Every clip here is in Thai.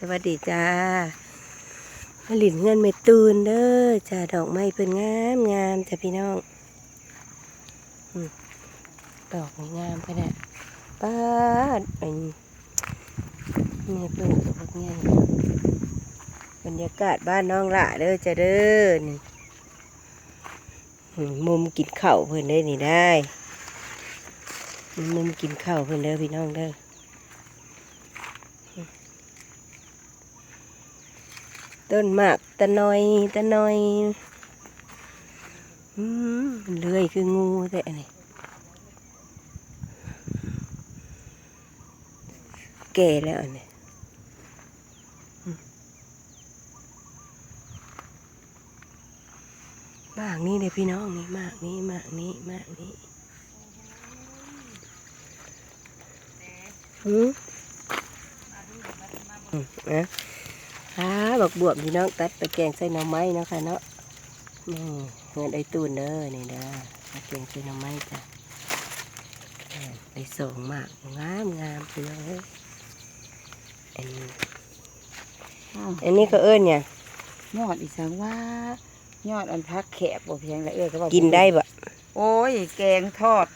สวัสดีจ้าผลิตเงินไม่ตูนเด้อจ้าดอกไม้เป็นงามงามจ้ะพี่น้องอดอกงามขนาดป้าดอันนี่เพิ่งดอกใหญ่บรรยากาศบ้านน้องละเด้อจ้าเด้อนี่มมุมกินข้าวเพิ่นได้นี่ได้ มุมกินข้าวเพิ่นเด้อพี่น้องเด้อ ต้นหมากตะนอยตะนอยอืมเลื่อยคืองูแต่นี่แก่แล้วอันนี่อืมากนี้เลยพี่น้องนี่มากนี้มากนี้มากนี้หืมอืมนะ ค่ะบักบวบพี่น้องตัดไปแกงใส่หน่อไม้เนาะค่ะเนาะนี่เงินไอ้ตูนเด้อนี่เด้อมาแกงใส่หน่อไม้จ้ะอ่าได้สองมากงามงามพี่น้องเอ้ยอันนี้อันนี้ก็เอิ้นเนี่ยงยอดอีสังว่ายอดอันพักแขกบ่เพียงละเอ้ยก็บอกกินได้บ่โอ้ย แกงทอด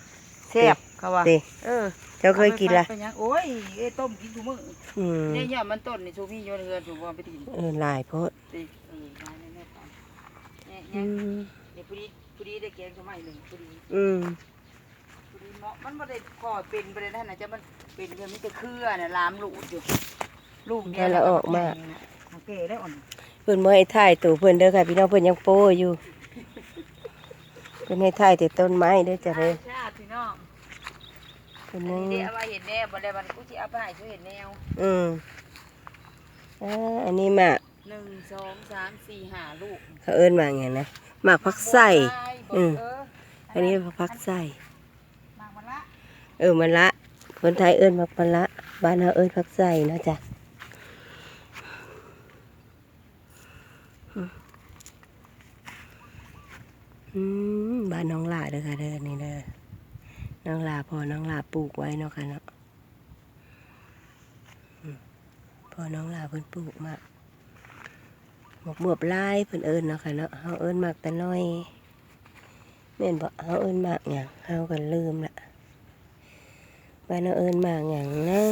แซ่บเขาว่าเด้เออ เจ้าเคยกินละเอาไปพัดไปยังโอ้ยเอ้ยต้มกินทุกมื้ออืมเนี่ยยอดมันต้นนี่ชูมีโยนเฮือนถูกบ่ไปกินเออหลายโพดติเออได้แน่ๆตามเนี่ยอืเนี่ยมเดี๋ยวพอดีพอดีได้แกงสมัยหนึ่งพอดีอืมพอดีเหมาะมันบ่ได้คอเป็นบ่ได้นั่นน่ะจะมันเป็นเรื่องมีแต่เครือน่ะลามลูกอยู่ลูกเนี่ยแล้วเราออกมาโอเคได้อ่อนเพิ่นบ่ให้ถ่ายตัวเพิ่นเด้อค่ะพี่น้องเพิ่นยังโป้อยู่เพิ่นให้ถ่ายแต่ต้นไม้เด้อจ้ะเด้อชาติพี่น้อง เพิ่นอันยังนี้เดี๋ยวเอามาเห็นแนวบ่ได้บัดกูสิเอาไปให้ช่วยเห็นแนวอืมอ่าอันนี้หมากหนึ่งสองสามสี่ห้าลูกเขาเอิ้นหมากอย่างนะหมากพักใส่อืมเออ อันนี้พักใส่มากมันละเออมันละคนไทยเอิ้นมักมันละบ้านเราเอิ้นพักใส่เนาะจ้ะอืมอืมบ้านน้องหลาเด้อค่ะเด้อนี่เด้อ น้องลาพอน้องลาปลูกไว้เนาะค่ะเนาะพอน้องลาเพิ่นปลูกมากหมกบวบลายเพิ่นเอิ้นเนาะค่ะเนาะเฮาเอิ้นมากแต่น้อยแม่นบ่เฮาเอิ้นมากหยังเฮาก็ลืมละบ้านเราเอิญมากอย่างนะ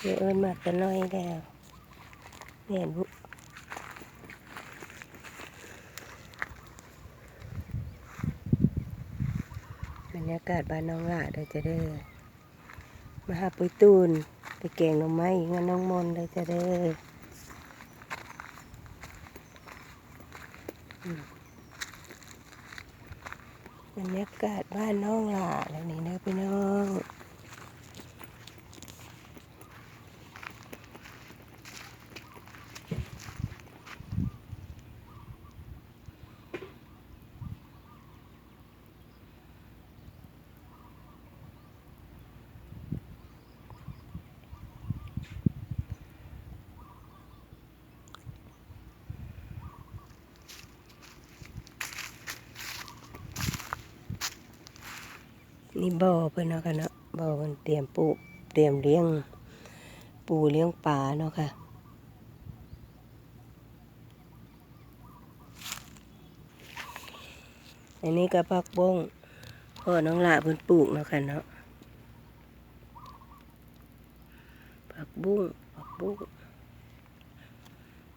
เดี๋ยวเอิญมากกันน้อยแล้วเห็นบุบรร ยากาศบ้านน้องหลาเดี๋ยวจะเด้อมาหาปุยตูนไปแกงหน่อไม้งานน้องมนเดี๋ยวจะเด้อมบรรยากาศบ้านน้องหล่าแล้วนี่นะพี่น้อง นี่บ่อเพื่อนเนาะค่ะเนาะบ่อเพิ่นเตรียมปูเตรียมเลี้ยงปูเลี้ยงปลาเนาะค่ะอันนี้ก็ผักบ้งพ่อน้องลาเพิ่อนปลูกเนาะค่ะเนาะผักบุ้งผักบุ้ง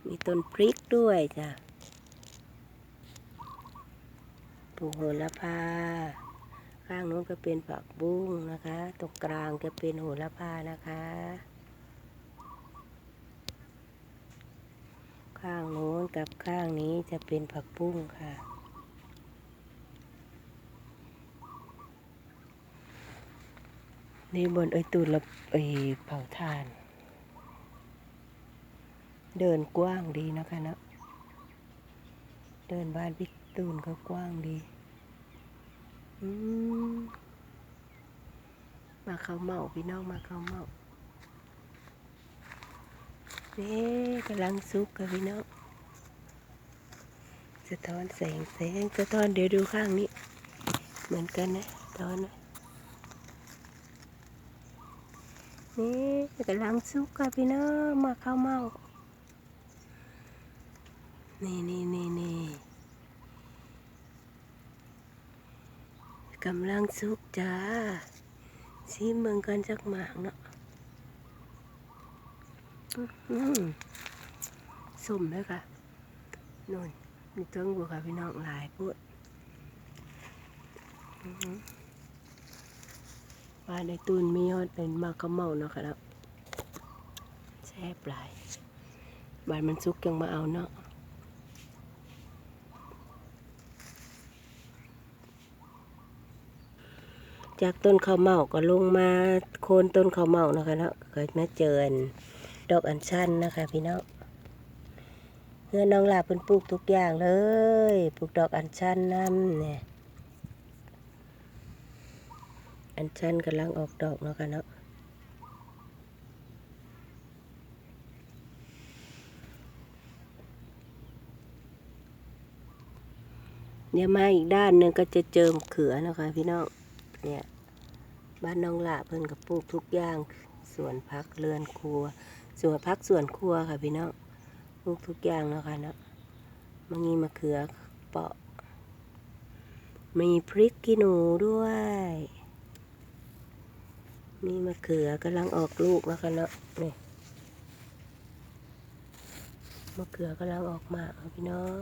มีต้นพริกด้วยจ้ะปลูกโหระพา ก็เป็นผักบุ้งนะคะ ตรงกลางก็เป็นโหระพานะคะ ข้างโน้นกับข้างนี้จะเป็นผักบุ้งค่ะ นี่บนไอ้ตูนละไอ้เผาทาน เดินกว้างดีนะคะเนาะเดินบ้านพี่ตูนก็กว้างดีอื มาเขาเมาพี่น้องมาเขาเมานี่กำลังซุกกับพี่น้องสะท้อนแสงแสงสะท้อนเดี๋ยวดูข้างนี้ เหมือนกันนะตอนนะนี่กำลังสุกค่ะพี่น้องมาเข้าเมานี่นี่นี่นี่กำลังสุกจ้า ชิมเมืองกันจักหมากเนาะสมเลยค่ะนู่นมีเติ้งบัวค่ะพี่น้องหลายพูดว่าในตูนมียอดเป็นมากข้าเมาเนาะค่ะแล้วแซ่บหลายบานมันสุกยังมาเอาเนาะ จากต้นข้าวเมาก็ลงมาโคนต้นข้าวเมานะคะเนาะก็มาเจออันดอกอัญชันนะคะ พี่น้องเพื่อนน้องลาเป็นปลูกทุกอย่างเลยปลูกดอกอัญชันน้ำเนี่ยอัญชันกำลังออกดอกเนาะคะเนาะเดี๋ยวมาอีกด้านหนึ่งก็จะเจิมเขือนะคะพี่น้องเนี่ย บ้านน้องละเพิ่นกับปลูกทุกอย่างสวนพักเรือนครัวสวนพักสวนครัวค่ะพี่น้องปลูกทุกอย่างเนาะค่ะเนาะมันมีมะเขือเปาะ มีพริกขี้หนูด้วย มีมะเขือกำลังออกลูกแล้วค่ะเนาะนี่มะเขือกำลังออกมาค่ะพี่น้อง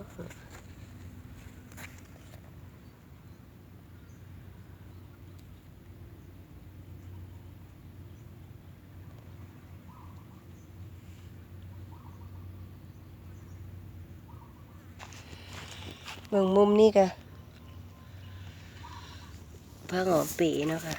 เบิ่งมุมนี้กะพระหอมปีเนาะค่ะ